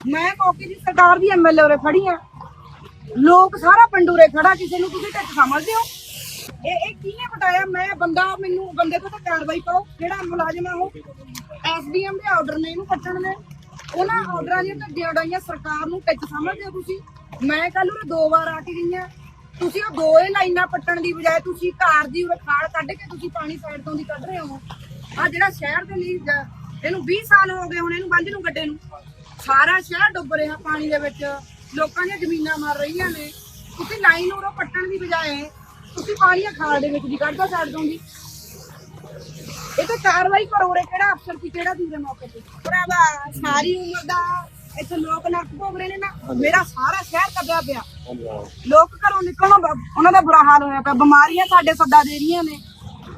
ਮੈਂ ਮੌਕੇ ਦੀ ਸਰਕਾਰ ਦੀ ਐਮਐਲਏ ਉਰੇ ਖੜੀ ਆ। ਲੋਕ ਸਾਰਾ ਪਿੰਡੂਰੇ ਖੜਾ, ਕਿਸੇ ਨੂੰ ਤੁਸੀਂ ਟੱਕ ਸਮਝਦੇ ਹੋ। ਇਹ ਇਹ ਕਿਹਨੇ ਬਟਾਇਆ ਮੈਂ ਬੰਦਾ ਮੈਨੂੰ, ਬੰਦੇ ਤੋਂ ਤਾਂ ਕਾਰਵਾਈ ਕਰੋ ਜਿਹੜਾ ਮੁਲਾਜ਼ਮ ਆ ਉਹ? ਐਸਡੀਐਮ ਦੇ ਆਰਡਰ ਨੇ ਇਹਨੂੰ ਕੱਟਣ ਦੇ। ਉਹਨਾਂ ਆਰਡਰਾਂ ਦੀਆਂ ਧੱਜੀਆਂ ਉਡਾਈਆਂ, ਸਰਕਾਰ ਨੂੰ ਟੱਚ ਸਮਝਦੇ ਹੋ ਤੁਸੀਂ? ਮੈਂ ਕੱਲ ਉਰੇ ਦੋ ਵਾਰ ਆ ਕੇ ਗਈ ਆ। ਤੁਸੀਂ ਉਹ ਦੋਏ ਲਾਈਨਾਂ ਪੱਟਣ ਦੀ ਬਜਾਏ ਤੁਸੀਂ ਘਰ ਦੀ ਉਰੇ ਖਾਲ ਕੱਢ ਕੇ ਤੁਸੀਂ ਪਾਣੀ ਸਾਈਡ ਤੋਂ ਦੀ ਕੱਢ ਰਹੇ ਹੋ। ਆ ਜਿਹੜਾ ਸ਼ਹਿਰ ਦੇ ਲਈ, ਇਹਨੂੰ 20 ਸਾਲ ਹੋ ਗਏ ਹੁਣ ਇਹਨੂੰ ਬੰਦ ਨੂੰ ਗੱਡੇ ਨੂੰ। ਸਾਰਾ ਸ਼ਹਿਰ ਡੁੱਬ ਰਿਹਾ ਪਾਣੀ ਦੇ ਵਿੱਚ। ਲੋਕਾਂ ਦੀਆਂ ਜ਼ਮੀਨਾਂ ਮਰ ਰਹੀਆਂ ਨੇ। ਤੁਸੀਂ ਲਾਈਨ ਉਰੋਂ ਪੱਟਣ ਦੀ ਬਜਾਏ ਤੁਸੀਂ ਪਾਣੀਆਂ ਖਾਲ ਦੇ ਵਿੱਚ ਦੀ ਕੱਢਦਾ ਛੱਡ ਦੋਗੀ ਇਹ ਤਾਂ ਕਾਰਵਾਈ ਕਰੋ ਰੇ ਕਿਹੜਾ ਅਫਸਰ ਸੀ ਕਿਹੜਾ ਦੂਰੇ ਮੌਕੇ ਤੇ? ਭਰਾਵਾ ਸਾਰੀ ਉਮਰ ਦਾ ਇੱਥੇ ਲੋਕ ਨਰਕ ਭੋਗ ਰਹੇ ਨੇ ਨਾ। ਮੇਰਾ ਸਾਰਾ ਸ਼ਹਿਰ ਕੱਢਿਆ ਪਿਆ। ਲੋਕ ਘਰੋਂ ਨਿਕਲਣਾ ਉਹਨਾਂ ਦਾ ਬੁਰਾ ਹਾਲ ਹੋਇਆ ਪਿਆ। ਬਿਮਾਰੀਆਂ ਸਾਡੇ ਸੱਦਾ ਦੇ ਰਹੀਆਂ ਨੇ।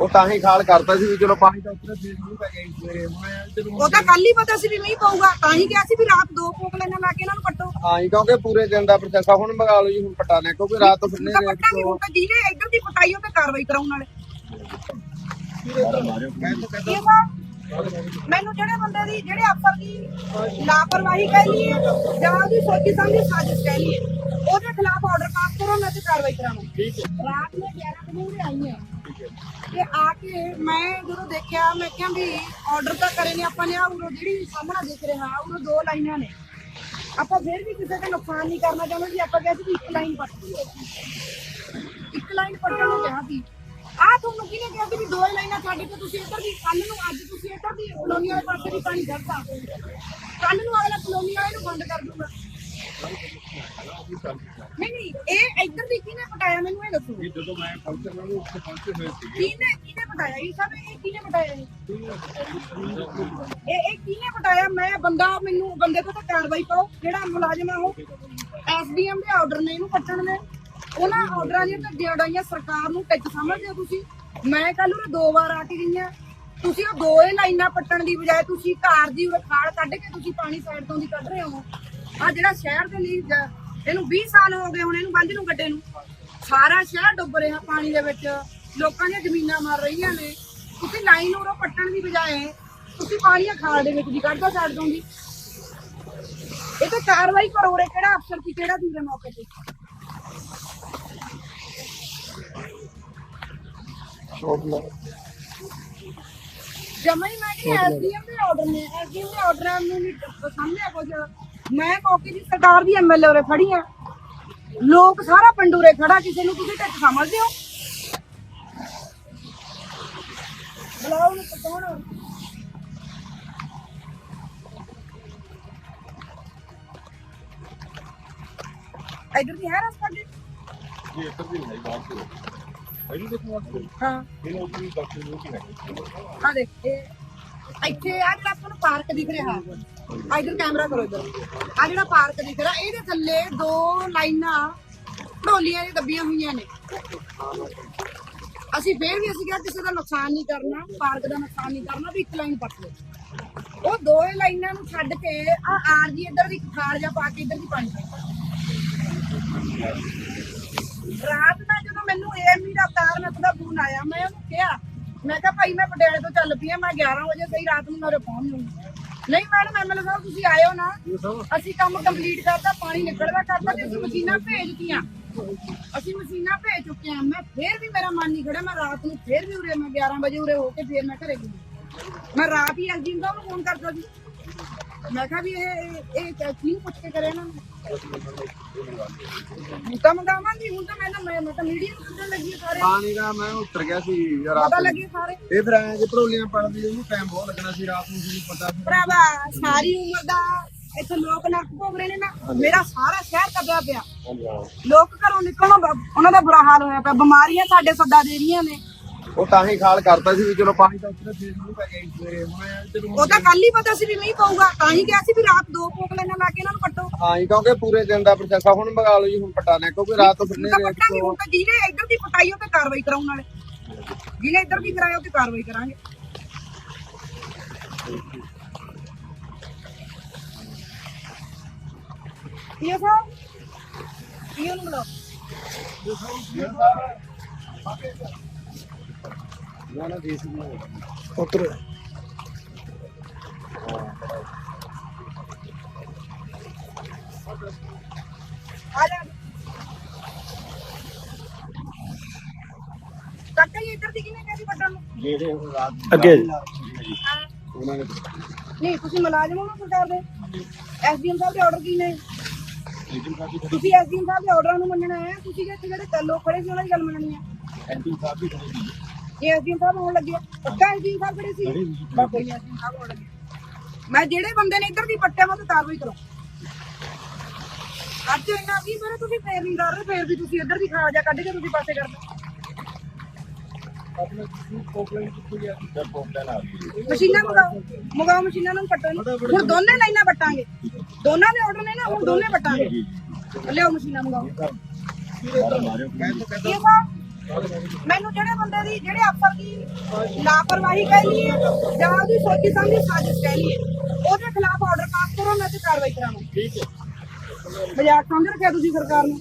ਉਹ ਤਾਂ ਹੀ ਖਾਲ ਕਰਤਾ ਸੀ ਵੀ ਚਲੋ ਪਾਣੀ ਤਾਂ ਉੱਤੇ ਫੇਰ ਨਹੀਂ ਪੈ ਗਿਆ ਸਵੇਰੇ ਜਦੋਂ ਉਹ ਤਾਂ ਕੱਲ ਹੀ ਪਤਾ ਸੀ ਵੀ ਮੀਂਹ ਪਊਗਾ ਤਾਂ ਹੀ ਕਿਹਾ ਸੀ ਵੀ ਰਾਤ ਦੋ ਪੋਕ ਲੈਣਾ ਲਾ ਕੇ ਇਹਨਾਂ ਨੂੰ ਪੱਟੋ ਹਾਂ ਜੀ ਕਿਉਂਕਿ ਪੂਰੇ ਦਿਨ ਦਾ ਪ੍ਰੋਸੈਸ ਆ ਹੁਣ ਮੰਗਾ ਲਓ ਜੀ ਹੁਣ ਪਟਾਣੇ ਕਿਉਂਕਿ ਰਾਤ ਤੋਂ ਫਿਰਨੇ ਤਾਂ ਨੇ ਪੱਟਾਂਗੇ ਹੁਣ ਤਾਂ ਜਿਹਨੇ ਇੱਧਰ ਦੀ ਪਟਾਈ ਉਹ ਤੇ ਕਾਰਵਾਈ ਕਰਾਉਣ ਵਾਲੇ। ਤਾਂ ਮੈਨੂੰ ਜਿਹੜੇ ਬੰਦੇ ਦੀ ਜਿਹੜੇ ਅਫਸਰ ਦੀ ਲਾਪਰਵਾਹੀ ਕਹਿ ਲਈਏ ਜਾਂ ਉਹਦੀ ਸੋਚੀ ਸਮਝੀ ਸਾਜ਼ਿਸ਼ ਕਹਿ ਲਈਏ ਉਹਦੇ ਪਾਸ ਕਰੋ ਮੈਂ ਤੇ ਕਾਰਵਾਈ ਕਰਾਵਾਂ ਠੀਕ ਹੈ। ਰਾਤ ਨੂੰ 11 ਵਜੇ ਆਈ ਹਾਂ। ਤੇ ਆ ਕੇ ਮੈਂ ਜਦੋਂ ਦੇਖਿਆ ਮੈਂ ਕਿਹਾ ਵੀ ਆਰਡਰ ਤਾਂ ਕਰੇ ਨੇ ਆਪਾਂ ਨੇ ਆ ਉਰੋਂ ਜਿਹੜੀ ਸਾਹਮਣਾ ਦਿਖ ਰਿਹਾ ਉਰੋਂ ਦੋ ਲਾਈਨਾਂ ਨੇ। ਆਪਾਂ ਫਿਰ ਵੀ ਕਿਸੇ ਦਾ ਨੁਕਸਾਨ ਨਹੀਂ ਕਰਨਾ ਚਾਹੁੰਦੇ ਜੀ ਆਪਾਂ ਕਿਹਾ ਸੀ ਵੀ ਇੱਕ ਲਾਈਨ ਪੱਟ ਦਿਓ ਇੱਕ ਲਾਈਨ ਪੱਟਣ ਨੂੰ ਕਿਹਾ ਸੀ। ਆ ਤੁਹਾਨੂੰ ਕਿਹਨੇ ਕਿਹਾ ਵੀ ਦੋ ਲਾਈਨਾਂ ਛੱਡ ਕੇ ਤੁਸੀਂ ਇੱਧਰ ਦੀ ਕੱਲ ਨੂੰ ਅੱਜ ਤੁਸੀਂ ਇੱਧਰ ਦੀ ਕਲੋਨੀ ਵਾਲੇ ਪਾਸੇ ਦੀ ਪਾਣੀ ਘੜਦਾ ਕੱਲ ਨੂੰ ਅਗਲਾ ਕਲੋਨੀ ਵਾਲੇ ਨੂੰ ਬੰਦ ਕਰ ਦੂਗਾ ਨਹੀਂ ਨਹੀਂ ਇਹ ਇੱਧਰ ਦੀ ਕਿਹਨੇ ਪਟਾਇਆ ਮੈਨੂੰ ਇਹ ਦੱਸੋ। ਜਦੋਂ ਮੈਂ ਫੰਕਸ਼ਨ ਨੂੰ ਉੱਥੇ ਪਹੁੰਚੇ ਹੋਏ ਸੀ ਕਿਹਨੇ ਕਿਹਨੇ ਪਟਾਇਆ ਇਹ ਸਭ ਇਹ ਕਿਹਨੇ ਪਟਾਇਆ ਇਹ ਇਹ ਇਹ ਕਿਹਨੇ ਪਟਾਇਆ? ਮੈਂ ਬੰਦਾ ਮੈਨੂੰ ਬੰਦੇ ਤੋਂ ਤਾਂ ਕਾਰਵਾਈ ਕਰੋ ਜਿਹੜਾ ਮੁਲਾਜ਼ਮ ਆ ਉਹ ਐਸਡੀਐਮ ਦੇ ਆਰਡਰ ਨੇ ਇਹਨੂੰ ਕੱਟਣ ਦੇ ਉਹਨਾਂ ਆਰਡਰਾਂ ਦੀਆਂ ਧੱਜੀਆਂ ਉਡਾਈਆਂ ਸਰਕਾਰ ਨੂੰ ਟੱਚ ਸਮਝਦੇ ਹੋ ਤੁਸੀਂ? ਮੈਂ ਕੱਲ ਉਹ ਦੋ ਵਾਰ ਆ ਕੇ ਗਈ ਆ ਤੁਸੀਂ ਉਹ ਦੋਏ ਲਾਈਨਾਂ ਪੱਟਣ ਦੀ ਬਜਾਏ ਤੁਸੀਂ ਘਰ ਦੀ ਖਾਲ ਕੱਢ ਕੇ ਤੁਸੀਂ ਪਾਣੀ ਸਾਈਡ ਤੋਂ ਦੀ ਕੱਢ ਰਹੇ ਹੋ। ਆ ਜਿਹੜਾ ਸ਼ਹਿਰ ਦੇ ਲਈ ਇਹਨੂੰ 20 ਸਾਲ ਹੋ ਗਏ ਹੁਣ ਇਹਨੂੰ ਬੰਦ ਨੂੰ ਗੱਡੇ ਨੂੰ। ਸਾਰਾ ਸ਼ਹਿਰ ਡੁੱਬ ਰਿਹਾ ਪਾਣੀ ਦੇ ਵਿੱਚ। ਲੋਕਾਂ ਦੀਆਂ ਜ਼ਮੀਨਾਂ ਮਰ ਰਹੀਆਂ ਨੇ। ਤੁਸੀਂ ਲਾਈਨ ਉਰੋਂ ਪੱਟਣ ਦੀ ਬਜਾਏ ਤੁਸੀਂ ਪਾਣੀਆਂ ਖਾਲ ਦੇ ਵਿੱਚ ਦੀ ਕੱਢਦਾ ਛੱਡ ਦੋਗੀ ਇਹ ਤਾਂ ਕਾਰਵਾਈ ਕਰੋ ਰੇ ਕਿਹੜਾ ਅਫਸਰ ਸੀ ਕਿਹੜਾ ਦੂਰੇ ਮੌਕੇ ਤੇ? ਜਮਾ ਹੀ ਮੈਂ ਕਿ ਐਸਡੀਐਮ ਦੇ ਆਰਡਰ ਨੇ। ਐਸਡੀਐਮ ਦੇ ਆਰਡਰਾਂ ਨੂੰ ਨਹੀਂ ਸਾਹਮਣੇ ਕੁਝ ਮੈਂ ਮੌਕੇ ਦੀ ਸਰਕਾਰ ਦੀ ਐਮਐਲਏ ਉਰੇ ਖੜੀ ਆ। ਲੋਕ ਸਾਰਾ ਪਿੰਡ ਉਰੇ ਖੜਾ ਕਿਸੇ ਨੂੰ ਤੁਸੀਂ ਟੱਚ ਸਮਝਦੇ ਹੋ। ਬੁਲਾਓ ਨੂੰ ਕੌਣ ਇਧਰ ਦੀ ਹੈ ਰਸਤਾ ਜੀ? ਜੀ ਇੱਧਰ ਵੀ ਨਹੀਂ ਬਾਹਰ ਤੋਂ ਪਹਿਲੀ ਦੇਖੋ ਹਾਂ। ਇਹਨੂੰ ਉੱਥੇ ਡਾਕਟਰ ਨੂੰ ਕੀ ਹੈ। ਆ ਦੇਖ ਇਹ ਇੱਥੇ ਆ ਜਿਹੜਾ ਆਪਾਂ ਨੂੰ ਪਾਰਕ ਦਿਖ ਰਿਹਾ। ਆ ਇਧਰ ਕੈਮਰਾ ਕਰੋ ਇਧਰ। ਆ ਜਿਹੜਾ ਪਾਰਕ ਦਿਖ ਰਿਹਾ, ਇਹਦੇ ਥੱਲੇ ਦੋ ਲਾਈਨਾਂ ਢੋਲੀਆਂ ਦੀ ਦੱਬੀਆਂ ਹੋਈਆਂ ਨੇ। ਅਸੀਂ ਫੇਰ ਵੀ ਅਸੀਂ ਕਿਹਾ ਕਿਸੇ ਦਾ ਨੁਕਸਾਨ ਨਹੀਂ ਕਰਨਾ, ਪਾਰਕ ਦਾ ਨੁਕਸਾਨ ਨਹੀਂ ਕਰਨਾ, ਵੀ ਇੱਕ ਲਾਈਨ ਪੱਟ ਲਓ। ਉਹ ਦੋ ਲਾਈਨਾਂ ਨੂੰ ਛੱਡ ਕੇ ਆ ਆਰ ਜੀ ਇੱਧਰ ਦੀ ਖਾਰ ਜਾਂ ਪਾ ਕੇ ਇੱਧਰ ਦੀ ਪਾਣੀ ਰਾਤ ਦਾ ਜਦੋਂ ਮੈਨੂੰ ਏਐਮਈ ਦਾ ਅਵਤਾਰ ਮੈਂ ਦਾ ਫੋਨ ਆਇਆ, ਮੈਂ ਉਹਨੂੰ ਕਿਹਾ ਮੈਂ ਕਿਹਾ ਭਾਈ ਮੈਂ ਪਟਿਆਲੇ ਤੋਂ ਚੱਲ ਪਈ ਆ ਮੈਂ 11 ਵਜੇ ਸਹੀ ਰਾਤ ਨੂੰ ਮੇਰੇ ਪਹੁੰਚ ਜੂੰਗੀ ਨਹੀਂ ਮੈਡਮ ਐਮਐਲਏ ਸਾਹਿਬ ਤੁਸੀਂ ਆਇਓ ਨਾ। ਅਸੀਂ ਕੰਮ ਕੰਪਲੀਟ ਕਰਤਾ ਪਾਣੀ ਨਿਕਲਦਾ ਕਰਤਾ ਤੇ ਅਸੀਂ ਮਸ਼ੀਨਾਂ ਭੇਜਤੀਆਂ ਅਸੀਂ ਮਸ਼ੀਨਾਂ ਭੇਜ ਚੁੱਕੇ ਆ ਮੈਂ ਫੇਰ ਵੀ ਮੇਰਾ ਮਨ ਨਹੀਂ ਖੜਾ ਮੈਂ ਰਾਤ ਨੂੰ ਫੇਰ ਵੀ ਉਰੇ ਮੈਂ 11 ਵਜੇ ਉਰੇ ਹੋ ਕੇ ਫੇਰ ਮੈਂ ਘਰੇ ਗਈ। ਮੈਂ ਰਾਤ ਹੀ ਐਲਜੀ ਨੂੰ ਫੋਨ ਕਰਦਾ ਸੀ। ਮੈਂ ਕਿਹਾ ਵੀ ਇਹ ਪੁੱਛ ਕੇ ਨੂੰ? ਹੁਣ ਤਾਂ ਮੰਗਾਵਾਂਗੀ ਹੁਣ ਤਾਂ ਮੈਂ ਨਾ ਮੈਂ ਮੈਂ ਤਾਂ ਮੀਡੀਆ ਨੂੰ ਕੱਢਣ ਲੱਗੀ ਹਾਂ ਸਾਰੇ। ਪਾਣੀ ਦਾ ਮੈਂ ਉੱਤਰ ਗਿਆ ਸੀ ਰਾਤ ਪਤਾ ਨੂੰ। ਲੱਗੇ ਸਾਰੇ। ਇਹ ਫਿਰ ਐਂ ਕਿ ਭਰੋਲੀਆਂ ਪੜਦੀ ਉਹਨੂੰ ਟਾਈਮ ਬਹੁਤ ਲੱਗਣਾ ਸੀ ਰਾਤ ਨੂੰ ਤੁਹਾਨੂੰ ਪਤਾ ਸੀ। ਭਰਾਵਾ ਸਾਰੀ ਉਮਰ ਦਾ ਇੱਥੇ ਲੋਕ ਨਰਕ ਭੋਗ ਰਹੇ ਨੇ ਨਾ। ਮੇਰਾ ਸਾਰਾ ਸ਼ਹਿਰ ਕੱਢਿਆ ਪਿਆ। ਲੋਕ ਘਰੋਂ ਨਿਕਲਣਾ ਬ- ਉਹਨਾਂ ਦਾ ਬੁਰਾ ਹਾਲ ਹੋਇਆ ਪਿਆ। ਬਿਮਾਰੀਆਂ ਸਾਡੇ ਸੱਦਾ ਦੇ ਰਹੀਆਂ ਨੇ। ਉਹ ਤਾਂ ਹੀ ਖਾਲ ਕਰਤਾ ਸੀ ਵੀ ਚਲੋ ਪਾਣੀ ਤਾਂ ਉੱਤੇ ਫੇਰ ਨਹੀਂ ਪੈ ਗਿਆ ਸੀ ਸਵੇਰੇ ਹੁਣ ਇਹ ਜਦੋਂ ਉਹ ਤਾਂ ਕੱਲ ਹੀ ਪਤਾ ਸੀ ਵੀ ਮੀਂਹ ਪਊਗਾ ਤਾਂ ਹੀ ਕਿਹਾ ਸੀ ਵੀ ਰਾਤ ਦੋ ਪੋਕ ਲੈਣਾ ਲਾ ਕੇ ਇਹਨਾਂ ਨੂੰ ਪੱਟੋ ਹਾਂ ਜੀ ਕਿਉਂਕਿ ਪੂਰੇ ਦਿਨ ਦਾ ਪ੍ਰੋਸੈਸ ਆ ਹੁਣ ਮੰਗਾ ਲਓ ਜੀ ਹੁਣ ਪਟਾਣੇ ਕਿਉਂਕਿ ਰਾਤ ਤੋਂ ਫਿਰਨੇ ਤਾਂ ਨੇ ਪੱਟਾਂਗੇ ਹੁਣ ਤਾਂ ਜਿਹਨੇ ਇੱਧਰ ਦੀ ਪਟਾਈ ਉਹ ਤੇ ਕਾਰਵਾਈ ਕਰਾਉਣ ਵਾਲੇ। ਜਿਹਨੇ ਇੱਧਰ ਦੀ ਕਰਾਇਆ ਉਹ ਤੇ ਕਾਰਵਾਈ ਕਰਾਂਗੇ। ਇਹ ਸਾਹਿਬ ਇਹ ਨੂੰ ਬੁਲਾਓ। ਨਾ ਨਾ ਦੇਸੀ ਉਤਰ ਦੀ ਨੂੰ ਜਿਹੜੇ ਅੱਗੇ। ਜੀ। ਉਹਨਾਂ ਨੇ ਨਹੀਂ ਤੁਸੀਂ ਮੁਲਾਜ਼ਮ ਹੋ ਨਾ ਸਰਕਾਰ ਦੇ? ਐਸਡੀਐਮ ਸਾਹਿਬ ਦੇ ਆਰਡਰ ਕੀ ਨੇ? ਸਾਹਿਬ ਦੀ ਤੁਸੀਂ ਐਸਡੀਐਮ ਸਾਹਿਬ ਦੇ ਆਰਡਰਾਂ ਨੂੰ ਮੰਨਣਾ ਹੈ। ਤੁਸੀਂ ਇੱਥੇ ਜਿਹੜੇ ਲੋਕ ਖੜੇ ਸੀ ਉਹਨਾਂ ਦੀ ਗੱਲ ਮੰਨਣੀ ਹੈ। ਐਂਟੀ ਸਾਹਿਬ ਵੀ ਖੜੇ ਸੀ। ਇਹ ਐਸਡੀਐਮ ਸਾਹਿਬ ਹੋਣ ਲੱਗੇ ਪੱਕਾ ਐਸਡੀਐਮ ਸਾਹਿਬ ਖੜੇ ਸੀ। ਬਸ ਕੋਈ ਐਸਡੀਐਮ ਸਾਹਿਬ ਹੋਣ ਲੱਗੇ ਮੈਂ ਜਿਹੜੇ ਬੰਦੇ ਨੇ ਇੱਧਰ ਦੀ ਪੱਟਿਆ ਮੈਂ ਤੇ ਕਾਰਵਾਈ ਕਰੋ। ਅੱਜ ਇੰਨਾ ਕੀ ਪਰ ਤੁਸੀਂ ਫੇਰ ਨਹੀਂ ਕਰ ਰਹੇ ਫੇਰ ਵੀ ਤੁਸੀਂ ਇੱਧਰ ਦੀ ਖਾ ਜਾ ਕੱਢ ਕੇ ਤੁਸੀਂ ਪਾਸੇ ਕਰ ਦਿਓ। ਆਪਣੇ ਕੋਪਲੇਨ ਕਿੱਥੇ ਗਿਆ ਜਦ ਕੋਪਲੇਨ ਆ ਗਈ। ਮਸ਼ੀਨਾਂ ਮੰਗਾਓ ਮੰਗਾਓ ਮਸ਼ੀਨਾਂ ਨੂੰ ਕੱਟੋ ਇਹਨੂੰ। ਹੁਣ ਦੋਨੇ ਲਾਈਨਾਂ ਵੱਟਾਂਗੇ। ਦੋਨਾਂ ਦੇ ਆਰਡਰ ਨੇ ਨਾ ਹੁਣ ਦੋਨੇ ਵੱਟਾਂਗੇ। ਲਿਆਓ ਮਸ਼ੀਨਾਂ ਮੰਗਾਓ। ਸਾਰਾ ਮੈਨੂੰ ਜਿਹੜੇ ਬੰਦੇ ਦੀ ਜਿਹੜੇ ਅਫਸਰ ਦੀ ਲਾਪਰਵਾਹੀ ਕਹਿ ਲਈਏ ਜਾਂ ਉਹਦੀ ਸੋਚੀ ਸਮਝੀ ਸਾਜ਼ਿਸ਼ ਕਹਿ ਲਈਏ ਉਹਦੇ ਖਿਲਾਫ ਆਰਡਰ ਪਾਸ ਕਰੋ ਮੈਂ ਤੇ ਕਾਰਵਾਈ ਕਰਾਵਾਂ ਠੀਕ ਹੈ। ਮਜ਼ਾਕ ਸਮਝ ਰੱਖਿਆ ਤੁਸੀਂ ਸਰਕਾਰ ਨੂੰ?